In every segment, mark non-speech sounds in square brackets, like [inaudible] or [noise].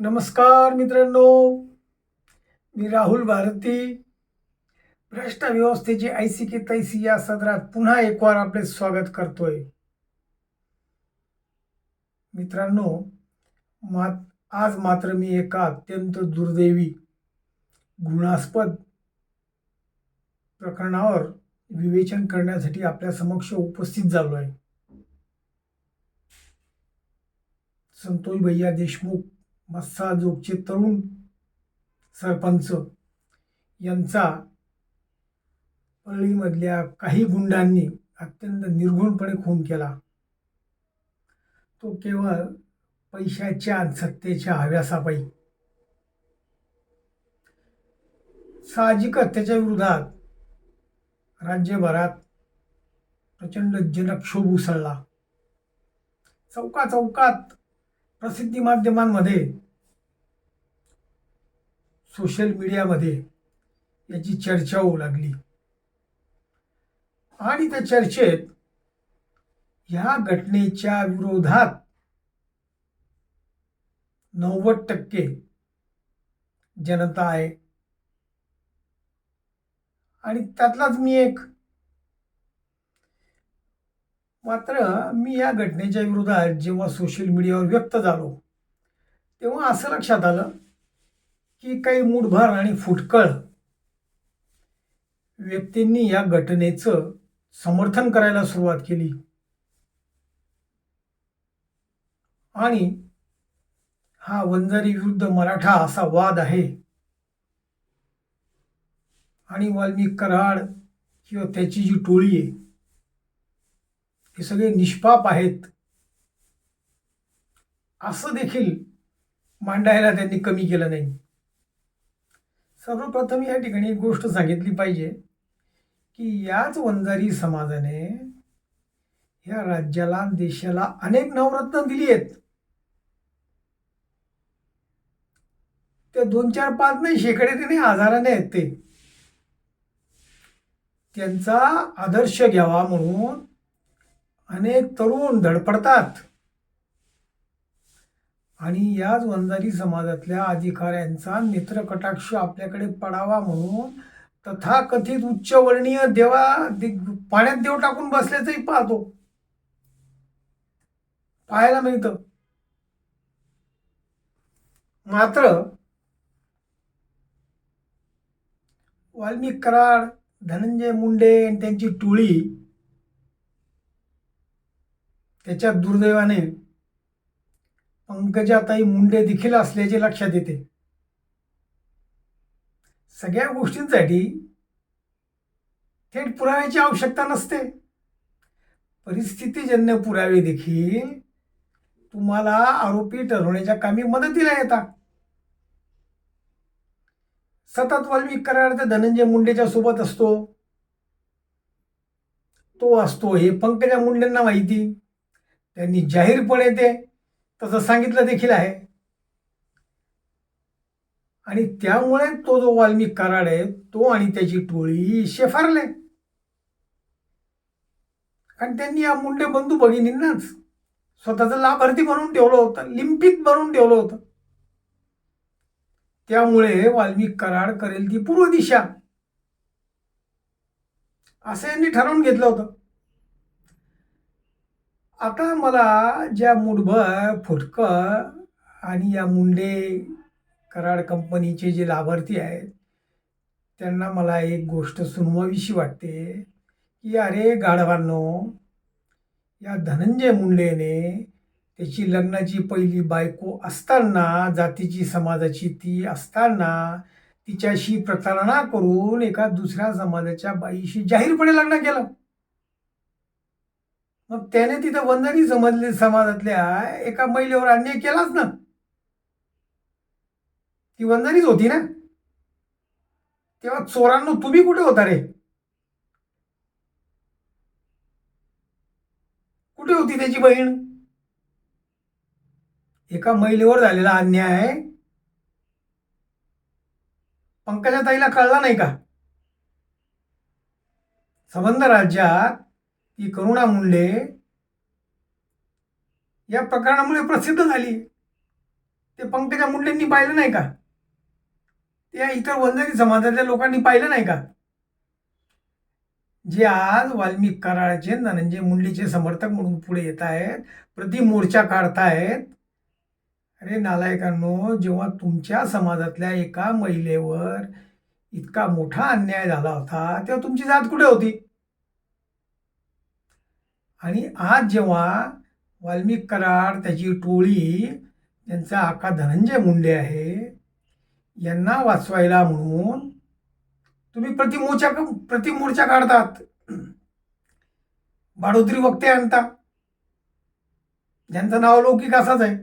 नमस्कार मित्रांनो. मी राहुल भारती. भ्रष्ट व्यवस्थेची ऐसी की तैसी या सदरात पुन्हा एक वार आपले स्वागत करतोय. मित्रांनो मात आज मात्र मी एका अत्यंत दुर्दैवी घृणास्पद प्रकरणावर विवेचन करण्यासाठी आपल्या समक्ष उपस्थित झालो आहे संतोष भैया देशमुख मस्साजोगचे तरुण सरपंच यांचा पळीमधल्या काही गुंडांनी अत्यंत निर्घुणपणे खून केला. तो केवळ पैशाच्या आणि सत्तेच्या हव्यासापायी साहजिकच त्याच्या विरोधात राज्यभरात प्रचंड जनक्षोभ उसळला. चौका चौकात प्रसिद्धी माध्यमांमध्ये सोशल मीडियामध्ये याची चर्चा होऊ लागली. आणि त्या चर्चेत ह्या घटनेच्या विरोधात नव्वद टक्के जनता आहे. आणि त्यातलाच मी एक मात्र मी या घटनेच्या विरोधात जेव्हा सोशल मीडियावर व्यक्त झालो तेव्हा असं लक्षात आलं की काही मूठभर आणि फुटकळ व्यक्तींनी या घटनेचं समर्थन करायला सुरुवात केली. आणि हा वंजारी विरुद्ध मराठा असा वाद आहे. आणि वाल्मिक कराड किंवा त्याची जी टोळी आहे हे सगळे निष्पाप आहेत. असं देखील मांडायला त्यांनी कमी केलं नाही. सर्वप्रथम या ठिकाणी एक गोष्ट सांगितली पाहिजे की याच वंजारी समाजाने या राज्याला देशाला अनेक नवरत्न दिली आहेत. त्या दोन चार पाच नाही शेकडे ते नाही आजाराने आहेत ते. त्यांचा आदर्श घ्यावा म्हणून अनेक तरुण धडपडतात. आणि याच वंजारी समाजातल्या अधिकाऱ्यांचा नेत्रकटाक्ष आपल्याकडे पडावा म्हणून तथाकथित उच्चवर्णीय देवा पाण्यात देव टाकून बसल्याचंही पाहतो. पाहायला मिळतं. मात्र वाल्मिक कराड धनंजय मुंडे आणि त्यांची टोळी त्याच्या दुर्दैवाने पंकजाताई मुंडे देखील असल्याचे लक्षात येते. सगळ्या गोष्टींसाठी थेट पुराव्याची आवश्यकता नसते. परिस्थितीजन्य पुरावे देखील तुम्हाला आरोपी ठरवण्याच्या कामी मदतीला येतात. सतत वाल्मिक कराड तर धनंजय मुंडेच्या सोबत असतो. तो असतो हे पंकजा मुंडेंना माहिती. त्यांनी जाहीरपणे ते तसं सांगितलं देखील आहे. आणि त्यामुळे तो जो वाल्मिक कराड आहे तो आणि त्याची टोळी शेफारले. आणि त्यांनी या मुंडे बंधू भगिनींनाच स्वतःचं लाभार्थी बनवून ठेवलं होतं लिंपित बनवून ठेवलं होतं. त्यामुळे वाल्मिक कराड करेल ती पूर्व दिशा. असं यांनी ठरवून घेतलं होतं. आता मला ज्या मुठभर फुटकं आणि या मुंडे कराड कंपनीचे जे लाभार्थी आहेत त्यांना मला एक गोष्ट सुनवावीशी वाटते की अरे गाढवांनो या धनंजय मुंडेने त्याची लग्नाची पहिली बायको असताना जातीची समाजाची ती असताना तिच्याशी प्रतारणा करून एका दुसऱ्या समाजाच्या बाईशी जाहीरपणे लग्न केलं. मग त्याने तिथं वंदनी समजले समाजातल्या एका महिलेवर अन्याय केलाच ना. ती वंदनीच होती ना. तेव्हा चोरांनो तुम्ही कुठे होता रे? कुठे होती त्याची बहीण? एका महिलेवर झालेला अन्याय पंकजा ताईला कळला नाही का? संबंध राज्यात ती करुणा मुंडे या प्रकरणामुळे प्रसिद्ध झाली. ते पंकजा मुंडेंनी पाहिलं नाही का? त्या इतर वंजारी समाजातल्या लोकांनी पाहिलं नाही का? जे आज वाल्मिक कराळाचे धनंजय मुंडेचे समर्थक म्हणून पुढे येत आहेत प्रति मोर्चा काढतायत. अरे नालायकांनो जेव्हा तुमच्या समाजातल्या एका महिलेवर इतका मोठा अन्याय झाला होता तेव्हा तुमची जात कुठे होती? आणि आज जेव्हा वाल्मिक कराड त्याची टोळी त्यांचा आका धनंजय मुंडे आहे यांना वाचवायला म्हणून तुम्ही प्रतिमोर्चा प्रतिमोर्चा काढतात. बाडोत्री वक्ते आणता. ज्यांचं नाव लौकिक असाच आहे.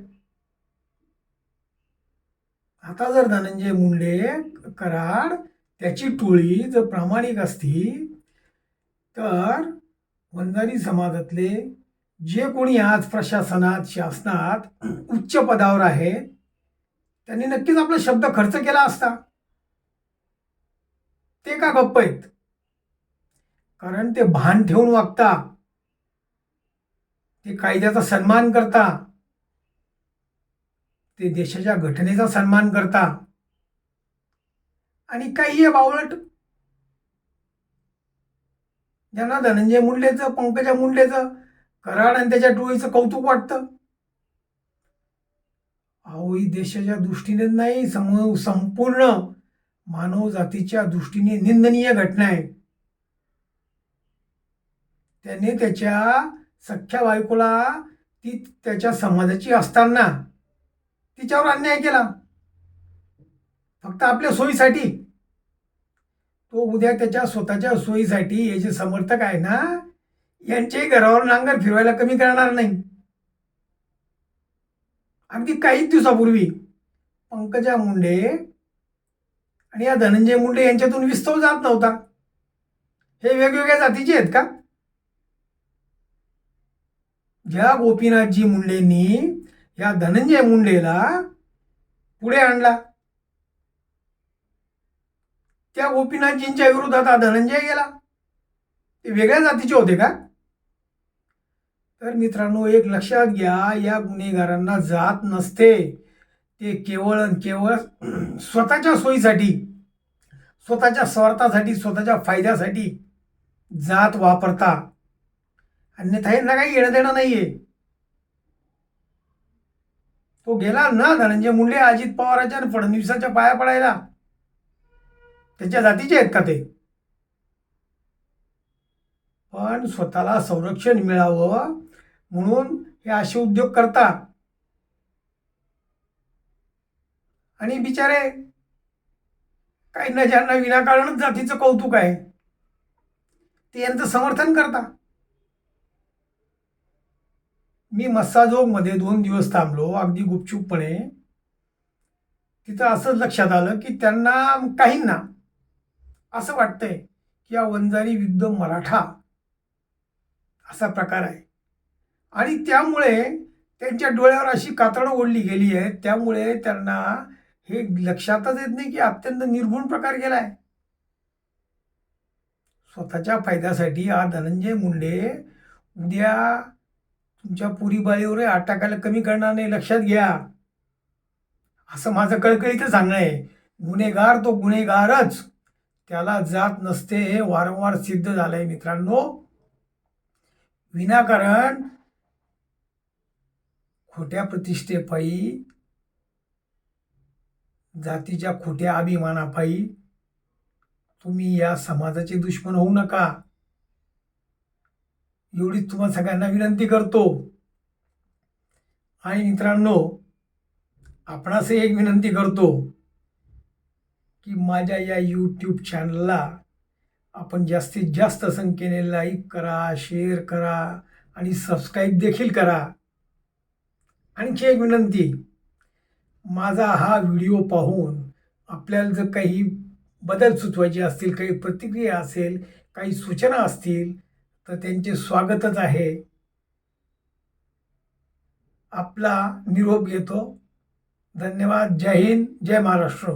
आता जर धनंजय मुंडे कराड त्याची टोळी जर प्रामाणिक असती तर वंजारी समाजातले जे कोणी आज प्रशासनात शासनात उच्च पदावर आहे त्यांनी नक्कीच आपला शब्द खर्च केला असता. ते का गप्प आहेत? कारण ते भान ठेवून वागता ते कायद्याचा सन्मान करता ते देशाच्या घटनेचा सन्मान करता. आणि काही आहे बावळट ज्यांना धनंजय मुंडेचं पंकजा मुंडेचं कराड आणि त्याच्या टोळीचं कौतुक वाटतं. अहो ही देशाच्या दृष्टीने नाही सम संपूर्ण मानव जातीच्या दृष्टीने निंदनीय घटना आहे. त्याने त्याच्या सख्या बायकोला ती त्याच्या समाजाची असताना तिच्यावर अन्याय केला. फक्त आपल्या सोयीसाठी. तो उद्या त्याच्या स्वतःच्या सोयीसाठी हे जे समर्थक आहे ना यांच्याही घरावर नांगर फिरवायला कमी करणार नाही. अगदी काहीच दिवसापूर्वी पंकजा मुंडे आणि या धनंजय मुंडे यांच्यातून विस्तव जात नव्हता. हे वेगवेगळ्या जातीचे आहेत का? ज्या गोपीनाथजी मुंडेंनी या धनंजय मुंडेला पुढे आणला. त्या गोपीनाथजींच्या विरोधात हा धनंजय गेला. ते वेगळ्या जातीचे होते का? तर मित्रांनो एक लक्षात घ्या या गुन्हेगारांना जात नसते. ते केवळ केवळ [clears throat] स्वतःच्या सोयीसाठी स्वतःच्या स्वार्थासाठी स्वतःच्या फायद्यासाठी जात वापरता अन्यथा यांना काही येणं देणं नाहीये. तो गेला ना धनंजय मुंडे अजित पवाराच्या आणि फडणवीसाच्या पाया पडायला? त्याच्या जातीचे आहेत का ते? पण स्वतःला संरक्षण मिळावं म्हणून हे असे उद्योग करता आणि बिचारे काही न ज्यांना विनाकारणच जातीचं कौतुक आहे. ते यांचं समर्थन करता मी मस्साजोगमध्ये दोन दिवस थांबलो अगदी गुपचूपपणे. तिथं असंच लक्षात आलं की त्यांना काहींना असं वाटतंय की या वंजारी विरुद्ध मराठा असा प्रकार आहे. आणि त्यामुळे त्यांच्या डोळ्यावर अशी कातडं ओढली गेली आहे त्यामुळे त्यांना हे लक्षातच येत नाही की अत्यंत निर्गुण प्रकार केला आहे स्वतःच्या फायद्यासाठी हा धनंजय मुंडे उद्या तुमच्या पुरी बाळीवर कमी करणार नाही लक्षात घ्या. असं माझं कळकळीचं सांगणं आहे. गुन्हेगार तो गुन्हेगारच. त्याला जात नसते हे वारंवार सिद्ध झालंय मित्रांनो. विनाकारण खोट्या प्रतिष्ठेपायी जातीच्या खोट्या अभिमानापायी तुम्ही या समाजाचे दुश्मन होऊ नका. एवढीच तुम्हाला सगळ्यांना विनंती करतो. आणि मित्रांनो आपणासही एक विनंती करतो. की माझ्या या यूट्यूब चॅनलला आपण जास्तीत जास्त संख्येने लाईक करा शेअर करा आणि सबस्क्राईब देखील करा. आणखी एक विनंती माझा हा व्हिडिओ पाहून आपल्याला जर काही बदल सुचवायचे असतील काही प्रतिक्रिया असेल काही सूचना असतील तर त्यांचे स्वागतच आहे. आपला निरोप घेतो. धन्यवाद. जय हिंद. जय महाराष्ट्र.